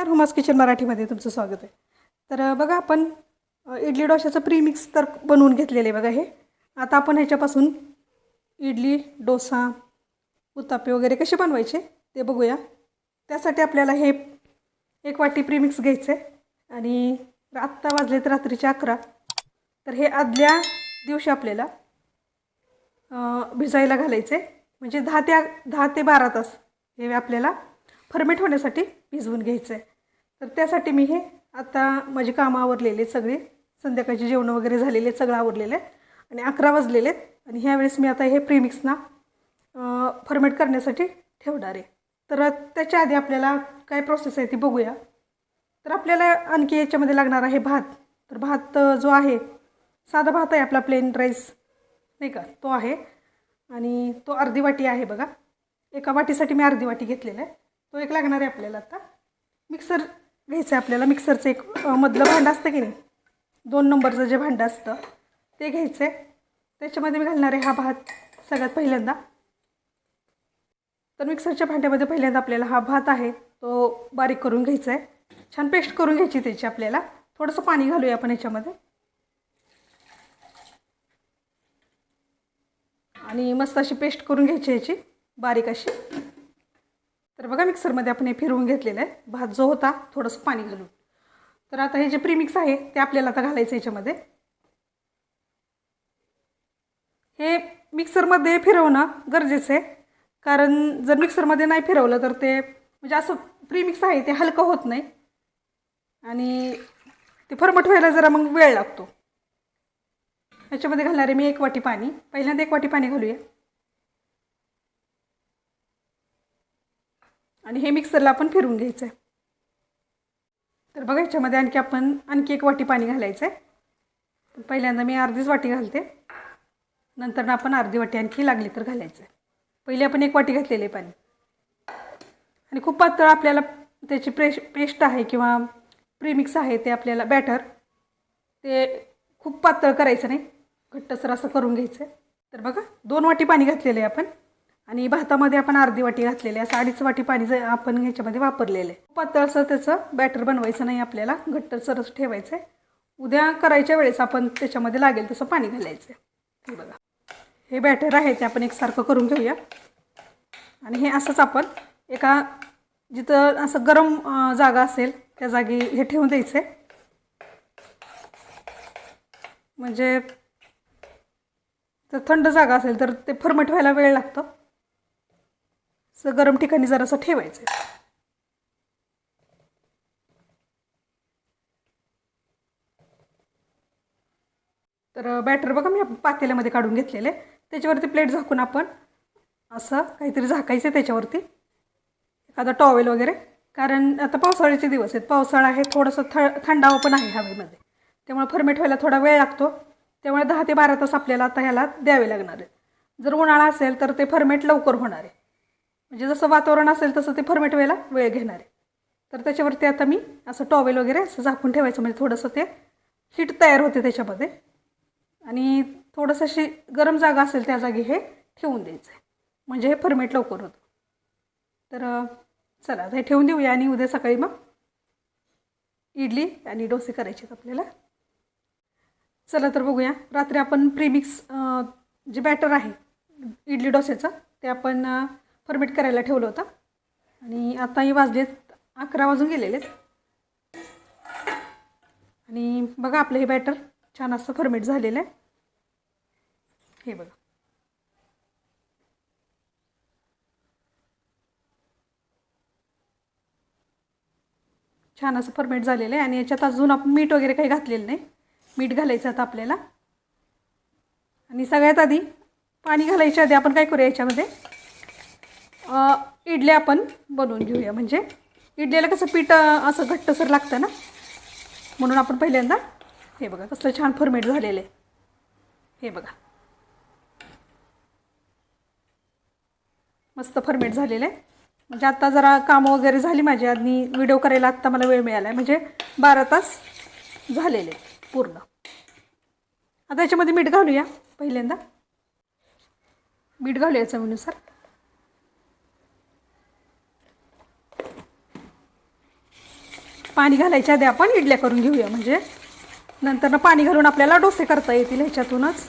नमस्कार hummus kitchen मराठीमध्ये तुमचं स्वागत आहे. तर बघा आपण इडली डोशाचं प्रीमिक्स तर बनवून घेतलेलं आहे बघा हे. आता आपण ह्याच्यापासून इडली डोसा उत्तापे वगैरे कसे बनवायचे ते बघूया. त्यासाठी आपल्याला हे एक वाटी प्रीमिक्स घ्यायचं आहे आणि आत्ता वाजलेत रात्रीचे अकरा. तर हे आदल्या दिवशी आपल्याला भिजायला घालायचे म्हणजे दहा ते दहा ते बारा तास हे आपल्याला फर्मेट होण्यासाठी भिजवून घ्यायचं आहे तर त्यासाठी मी हे आता माझी कामं आवरलेली सगळे. सगळी संध्याकाळची जेवणं वगैरे झालेले सगळं आवरलेलं आहे. आणि अकरा वाजलेले आहेत. आणि ह्यावेळेस मी आता हे प्रीमिक्सना फर्मेट करण्यासाठी ठेवणार आहे. तर त्याच्या आधी आपल्याला काय प्रोसेस आहे ती बघूया. तर आपल्याला आणखी याच्यामध्ये लागणार आहे भात. तर भात जो आहे साधा भात आहे आपला प्लेन राईस नाही का? तो आहे. आणि तो अर्धी वाटी आहे बघा. एका वाटीसाठी मी अर्धी वाटी घेतलेला आहे. तो एक लागणार आहे आपल्याला आता. मिक्सर घ्यायचं आहे आपल्याला. मिक्सरचं एक मधलं भांडं असतं की नाही दोन नंबरचं जे भांडं असतं ते घ्यायचं आहे त्याच्यामध्ये मी घालणार आहे हा भात सगळ्यात पहिल्यांदा. तर मिक्सरच्या भांड्यामध्ये पहिल्यांदा आपल्याला हा भात आहे तो बारीक करून घ्यायचा आहे छान पेस्ट करून घ्यायची त्याची आपल्याला. थोडंसं पाणी घालूया आपण याच्यामध्ये. आणि मस्त अशी पेस्ट करून घ्यायची याची बारीक अशी. बघा मिक्सरमध्ये आपण हे फिरवून घेतलेलं आहे. भात जो होता थोडंसं पाणी घालून. तर आता हे जे प्रीमिक्स आहे ते आपल्याला आता घालायचं याच्यामध्ये. हे मिक्सरमध्ये फिरवणं गरजेचं आहे. कारण जर मिक्सरमध्ये नाही फिरवलं तर ते म्हणजे असं प्रीमिक्स आहे ते हलकं होत नाही. आणि ते फरमट व्हायला जरा मग वेळ लागतो. याच्यामध्ये घालणार आहे मी एक वाटी पाणी. पहिल्यांदा एक वाटी पाणी घालूया. आणि हे मिक्सरला आपण फिरवून घ्यायचं आहे तर बघा ह्याच्यामध्ये आणखी आपण आणखी एक वाटी पाणी घालायचं आहे पण पहिल्यांदा मी अर्धीच वाटी घालते. नंतर आपण अर्धी वाटी आणखी लागली तर घालायचं आहे पहिले आपण एक वाटी घातलेले आहे पाणी. आणि खूप पातळ आपल्याला त्याची प्रेश पेस्ट आहे किंवा प्रीमिक्स आहे ते आपल्याला बॅटर ते खूप पातळ करायचं नाही. घट्टसर असं करून घ्यायचं आहे तर बघा दोन वाटी पाणी घातलेलं आहे आपण. आणि भातामध्ये आपण अर्धी वाटी घातलेली आहे. असं अडीच वाटी पाणी जर आपण ह्याच्यामध्ये वापरलेलं आहे. पातळसर त्याचं बॅटर बनवायचं नाही आपल्याला. घट्टसरच ठेवायचं आहे. उद्या करायच्या वेळेस आपण त्याच्यामध्ये लागेल तसं पाणी घालायचं आहे. हे बघा. हे बॅटर आहे ते आपण एकसारखं करून घेऊया. आणि हे असंच आपण एका जिथं असं गरम जागा असेल त्या जागी हे ठेवून द्यायचं आहे. म्हणजे जर थंड जागा असेल तर ते फर्मट व्हायला वेळ लागतो. असं गरम ठिकाणी जरासं ठेवायचं आहे तर बॅटर बघा मी पातेल्यामध्ये काढून घेतलेलं. आहे त्याच्यावरती प्लेट झाकून आपण असं काहीतरी झाकायचं आहे त्याच्यावरती. एखादा टॉवेल वगैरे. कारण आता पावसाळ्याचे दिवस आहेत. पावसाळा आहे थोडंसं थ थंडावं पण आहे हवेमध्ये. त्यामुळे फर्मेट व्हायला थोडा वेळ लागतो. त्यामुळे दहा ते बारा तास आपल्याला आता ह्याला द्यावे लागणार आहेत. जर उन्हाळा असेल तर ते फर्मेट लवकर होणार आहे. म्हणजे जसं वातावरण असेल तसं ते फर्मेट व्हायला वेळ घेणार आहे. तर त्याच्यावरती आता मी असं टॉवेल वगैरे असं झाकून ठेवायचं म्हणजे थोडंसं ते हीट तयार होते त्याच्यामध्ये. आणि थोडंसं अशी गरम जागा असेल त्या जागी हे ठेवून द्यायचं आहे म्हणजे हे फर्मेट लवकर होतं. तर चला हे ठेवून देऊया आणि उद्या सकाळी मग इडली आणि डोसे करायचे आहेत आपल्याला. चला तर बघूया. रात्री आपण प्रीमिक्स जे बॅटर आहे इडली डोसेचं ते आपण फर्मेट करायला ठेवलं होतं. आणि आताही वाजलेत अकरा वाजून गेलेलेत. आणि बघा आपलं हे बॅटर छान असं फर्मेट झालेलं आहे. हे बघा. छान असं फर्मेट झालेलं आहे. आणि याच्यात अजून आपण मीठ वगैरे काही घातलेलं नाही. मीठ घालायचं आता आपल्याला. आणि सगळ्यात आधी पाणी घालायच्या आधी आपण काय करूया याच्यामध्ये? इडल्या आपण बनवून घेऊया. म्हणजे इडलीला कसं पीठ असं घट्टसर लागतं ना? म्हणून आपण पहिल्यांदा हे बघा कसलं छान फर्मेट झालेलं आहे. हे बघा. मस्त फर्मेट झालेलं आहे. म्हणजे आत्ता जरा कामं वगैरे झाली माझी आणि व्हिडिओ करायला आत्ता मला वेळ मिळाला आहे म्हणजे बारा तास झालेले पूर्ण. आता याच्यामध्ये मीठ घालूया पहिल्यांदा. मीठ घालूया चवीनुसार. पाणी घालायच्या आधी आपण इडल्या करून घेऊया. म्हणजे नंतर पाणी घालून आपल्याला डोसे करता येतील ह्याच्यातूनच.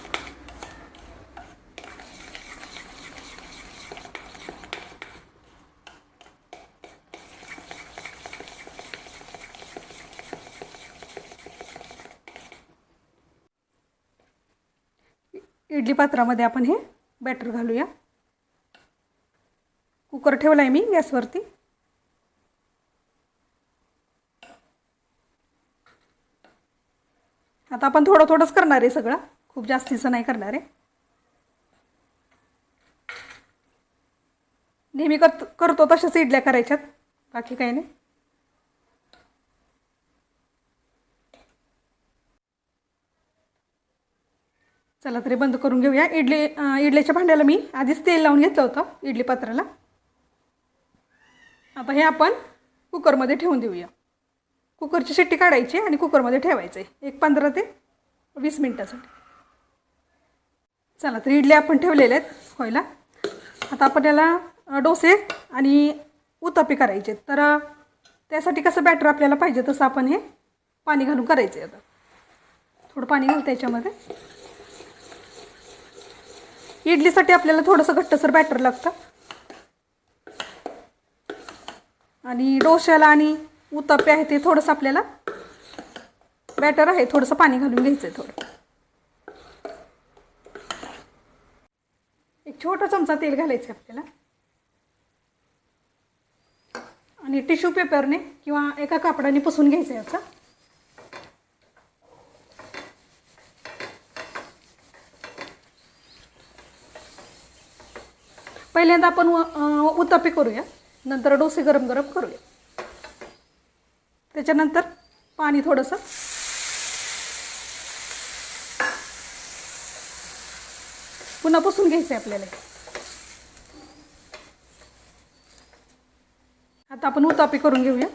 इडली पात्रामध्ये आपण हे बॅटर घालूया. कुकर ठेवला आहे मी गॅसवरती. आता आपण थोडं थोडंच करणार आहे सगळं. खूप जास्तीचं नाही करणार आहे. नेहमी कर करतो तशाच इडल्या करायच्यात. बाकी काही नाही. चला तरी बंद करून घेऊया. इडली इडलीच्या भांड्याला मी आधीच तेल लावून घेतलं होतं इडली पात्राला. आता हे आपण कुकरमध्ये ठेवून देऊया. कुकरची शिट्टी काढायची आणि कुकरमध्ये ठेवायचं. आहे एक पंधरा ते वीस मिनटासाठी. चला तर इडल्या आपण ठेवलेल्या आहेत व्हायला आता आपण याला डोसे आणि उतापे करायचे. तर त्यासाठी कसं बॅटर आपल्याला पाहिजे तसं आपण हे पाणी घालून करायचं आहे आता. थोडं पाणी घालतं याच्यामध्ये इडलीसाठी आपल्याला थोडंसं घट्टसर बॅटर लागतं. आणि डोश्याला आणि उत्तापे आहे ते थोडंसं आपल्याला बॅटर आहे थोडंसं पाणी घालून घ्यायचं आहे थोडं. एक छोटा चमचा तेल घालायचं आहे आपल्याला. आणि टिश्यू पेपरने किंवा एका कापडाने पुसून घ्यायचं आहे याचा. पहिल्यांदा आपण उत्तापे करूया. नंतर डोसे गरम गरम करूया. त्याच्यानंतर पाणी थोडंसं. पुन्हा पुसून घ्यायचं आहे आपल्याला. आता आपण उतापी करून घेऊया.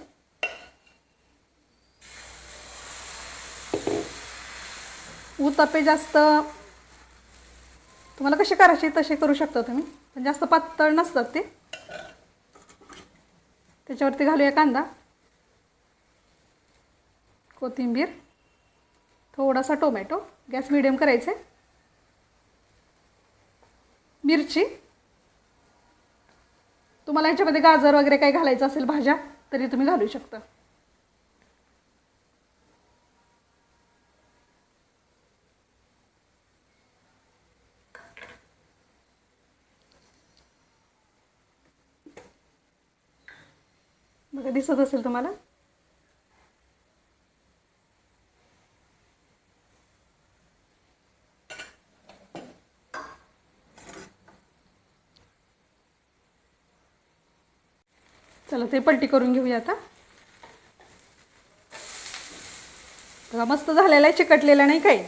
उतापे जास्त तुम्हाला कसे करायचे तसे करू शकता तुम्ही. पण जास्त पातळ नसतात ते. त्याच्यावरती घालूया कांदा. कोथिंबीर थोडासा टोमॅटो गॅस मिडियम करायचे. मिरची. तुम्हाला ह्याच्यामध्ये गाजर वगैरे काही घालायचं असेल भाज्या तरी तुम्ही घालू शकता. बघा दिसत असेल तुम्हाला? चला ते पलटी करून घेऊया आता. बघा मस्त झालेला आहे चिकटलेला नाही काही.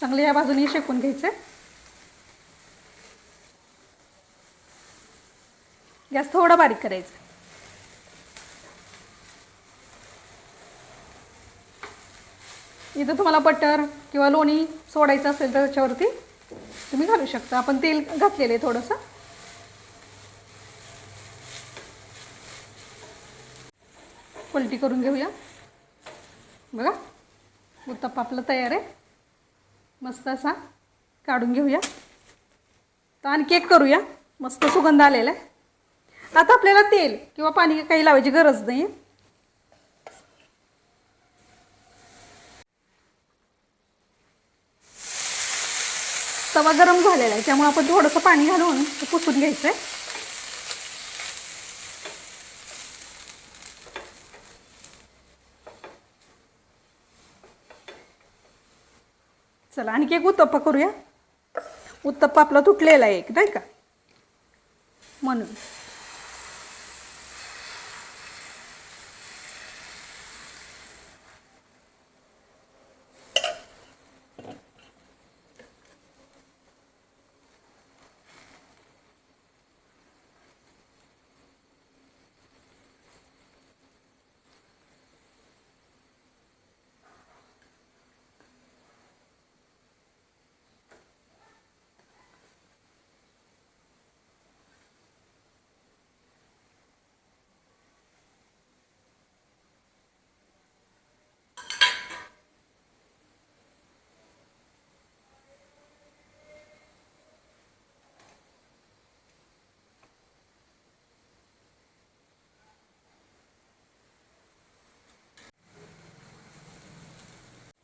चांगलं या बाजूने शेकून घ्यायचं. गॅस थोडा बारीक करायचा. इथं तुम्हाला बटर किंवा लोणी सोडायचं असेल तर त्याच्यावरती तुम्ही घालू शकता. आपण तेल घातलेलं आहे थोडंसं. पलटी करून घेऊया. बघा उत्तप्पा आपलं तयार आहे. मस्त असा काढून घेऊया. तर आणखी एक करूया. मस्त सुगंध आलेला आहे. आता आपल्याला तेल किंवा पाणी काही लावायची गरज नाही तवा गरम झालेला आहे. त्यामुळे आपण थोडंसं पाणी घालून ते पुसून घ्यायचं आहे चला आणखी एक उत्तप्पा करूया. उत्तप्पा आपला तुटलेला आहे एक नाही का? म्हणून.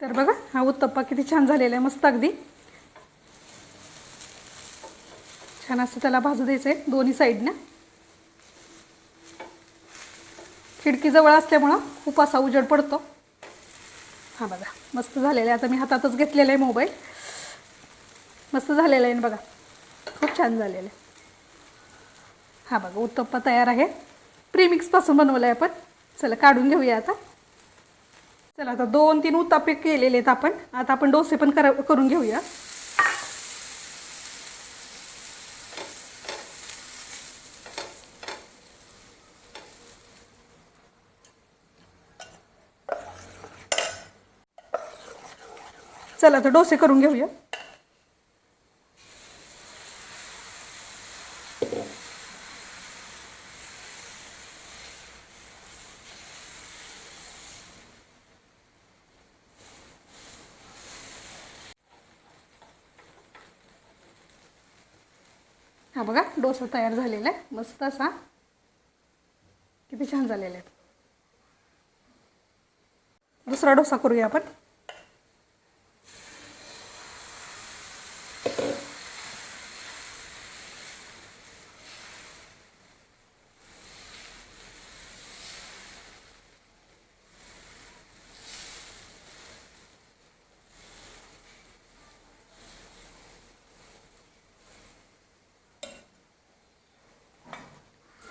तर बघा हा उत्तप्पा किती छान झालेला आहे मस्त अगदी. छान असं त्याला भाजू द्यायचं आहे दोन्ही साईडनं. खिडकीजवळ असल्यामुळं खूप असा उजड पडतो. हा बघा मस्त झालेला आहे. आता मी हातातच घेतलेला आहे मोबाईल. मस्त झालेला आहे ना बघा. खूप छान झालेलं आहे. हा बघा उत्तप्पा तयार आहे. प्रीमिक्सपासून बनवलं आहे आपण. चला काढून घेऊया आता. चला आता दोन तीन उत्तापे केलेले आहेत आपण. आता आपण डोसे पण करा करून घेऊया. चला आता डोसे करून घेऊया हा बघा डोसा तयार झालेला आहे. मस्त असा. किती छान झालेला आहे. दुसरा डोसा करूया आपण.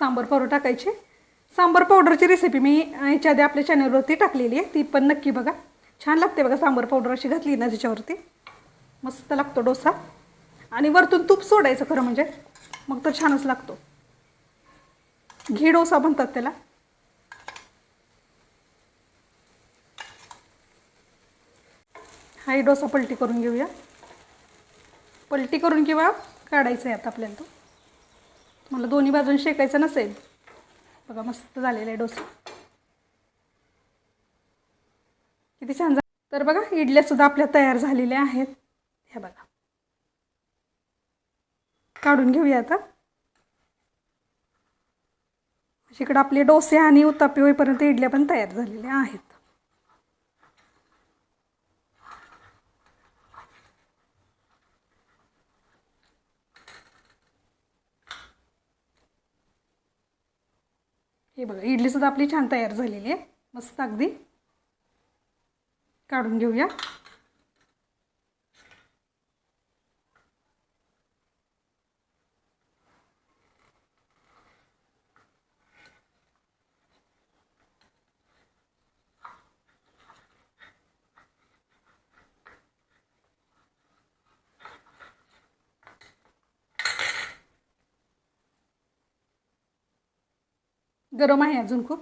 सांबार पावडर टाकायची. सांबर पावडरची रेसिपी मी याच्या आधी आपल्या चॅनलवरती टाकलेली आहे. ती पण नक्की बघा. छान लागते बघा सांबार पावडर अशी घातली ना त्याच्यावरती. मस्त लागतो डोसा. आणि वरतून तूप सोडायचं खरं म्हणजे. मग तर छानच लागतो. घी डोसा म्हणतात त्याला. हाही डोसा पलटी करून घेऊया. पलटी करून किंवा काढायचं आहे आता आपल्याला तो. मला दोन्ही बाजून शेकायचं नसेल. बघा मस्त झालेला आहे डोसा. किती छान झालं. तर बघा इडल्यासुद्धा आपल्या तयार झालेल्या आहेत. ह्या बघा. काढून घेऊया आता. इकडं आपले डोसे आणि उत्तापे होईपर्यंत इडल्या पण तयार झालेल्या आहेत. हे बघा इडलीसुद्धा आपली छान तयार झालेली आहे. मस्त अगदी काढून घेऊया. गरम आहे अजून खूप.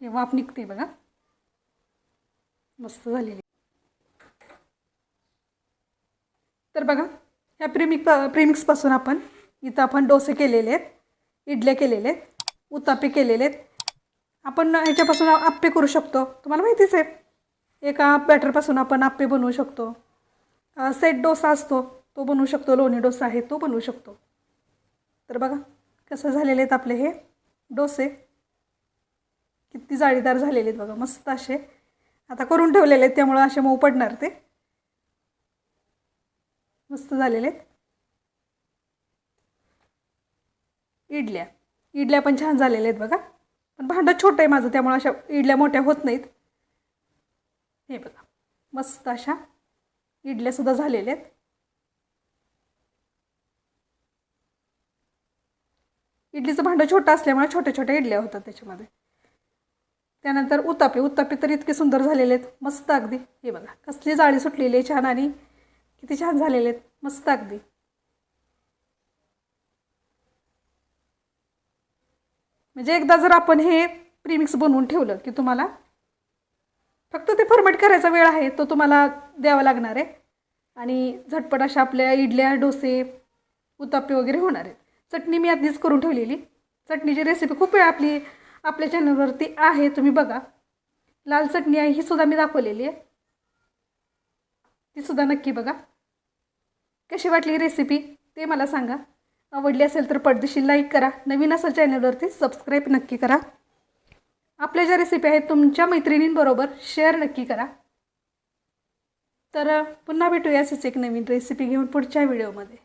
हे वाफ निघते बघा. मस्त झालेली. तर बघा ह्या प्रेमिक प्रेमिक्सपासून आपण इथं आपण डोसे केलेले आहेत इडल्या केलेले आहेत उतापे केलेले आहेत. आपण ह्याच्यापासून आप्पे करू शकतो. तुम्हाला माहितीच आहे एका बॅटरपासून आपण आप्पे बनवू शकतो. सेट डोसा असतो तो बनवू शकतो लोणी डोसा आहे तो बनवू शकतो. तर बघा कसं झालेले आहेत आपले हे. डोसे. किती जाळीदार झालेले आहेत बघा मस्त असे. आता करून ठेवलेले आहेत त्यामुळं असे मऊ पडणार ते. मस्त झालेले आहेत. इडल्या. इडल्या पण छान झालेल्या आहेत बघा. पण भांडं छोटं आहे माझं त्यामुळं अशा इडल्या मोठ्या होत नाहीत. हे बघा मस्त अशा इडल्यासुद्धा झालेल्या आहेत. इडलीचं भांडं छोटं असल्यामुळे छोट्या छोट्या इडल्या होतात त्याच्यामध्ये. त्यानंतर उत्तापे उत्तापे तर इतके सुंदर झालेले आहेत मस्त अगदी. हे बघा कसली जाळी सुटलेली आहे छान आणि किती छान झालेले आहेत मस्त अगदी. म्हणजे एकदा जर आपण हे प्रीमिक्स बनवून ठेवलं की तुम्हाला फक्त ते फॉर्मेट करायचा वेळ आहे तो तुम्हाला द्यावा लागणार आहे. आणि झटपट अशा आपल्या इडल्या डोसे उत्तापे वगैरे होणार आहेत. चटणी मी आधीच करून ठेवलेली. चटणीची रेसिपी खूप वेळा आपली आपल्या चॅनलवरती आहे तुम्ही बघा. लाल चटणी आहे ही सुद्धा मी दाखवलेली आहे. तीसुद्धा नक्की बघा. कशी वाटली रेसिपी ते मला सांगा. आवडली असेल तर पडदेशी लाईक करा. नवीन असेल चॅनलवरती सबस्क्राईब नक्की करा. आपल्या ज्या रेसिपी आहेत तुमच्या मैत्रिणींबरोबर शेअर नक्की करा. तर पुन्हा भेटूया असेच एक नवीन रेसिपी घेऊन पुढच्या व्हिडिओमध्ये